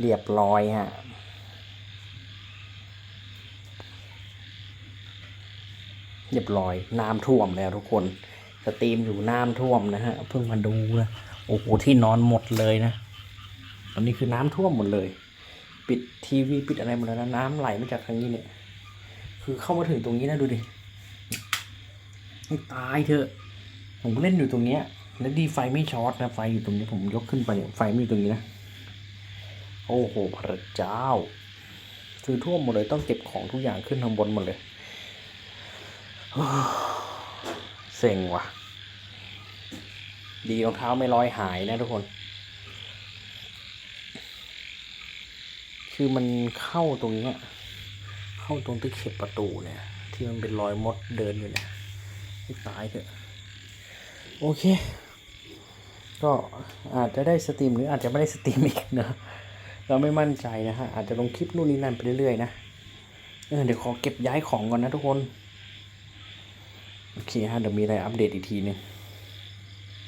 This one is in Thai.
เรียบร้อยฮะเรียบร้อยน้ำท่วมแล้วทุกคนสตรีมอยู่น้ำท่วมนะฮะเพิ่งมาดูนะโอ้โหที่นอนหมดเลยนะตอนนี้คือน้ำท่วมหมดเลย ปิดทีวีปิดอะไรหมดแล้วนะน้ำไหลมาจากทางนี้เนี่ยคือเข้ามาถึงตรงนี้นะดูดิให้ตายเถอะ ผมเล่นอยู่ตรงเนี้ย แล้วดีไฟไม่ช็อตนะไฟอยู่ตรงนี้ผมยกขึ้นไปเนี่ยไฟไม่อยู่ตรงนี้นะ โอ้โหพระเจ้า คือท่วมหมดเลยต้องเก็บของทุกอย่างขึ้นข้างบนหมดเลยเซ็งว่ะ ดีรองเท้าไม่ลอยหายนะทุกคน คือมันเข้าตรงนี้เข้าตรงที่เข็บประตูเนี่ย ที่มันเป็นรอยมดเดินอยู่เนี่ยให้ตายเถอะโอเค ก็อาจจะได้สตรีมหรืออาจจะไม่ได้สตรีมอีกนะ เราไม่มั่นใจนะฮะอาจจะลงคลิปนู่นนี่นั่นไปเรื่อยๆนะเออเดี๋ยวขอเก็บย้ายของก่อนนะทุกคน โอเคฮะเดี๋ยวมีอะไรอัปเดตอีกทีหนึง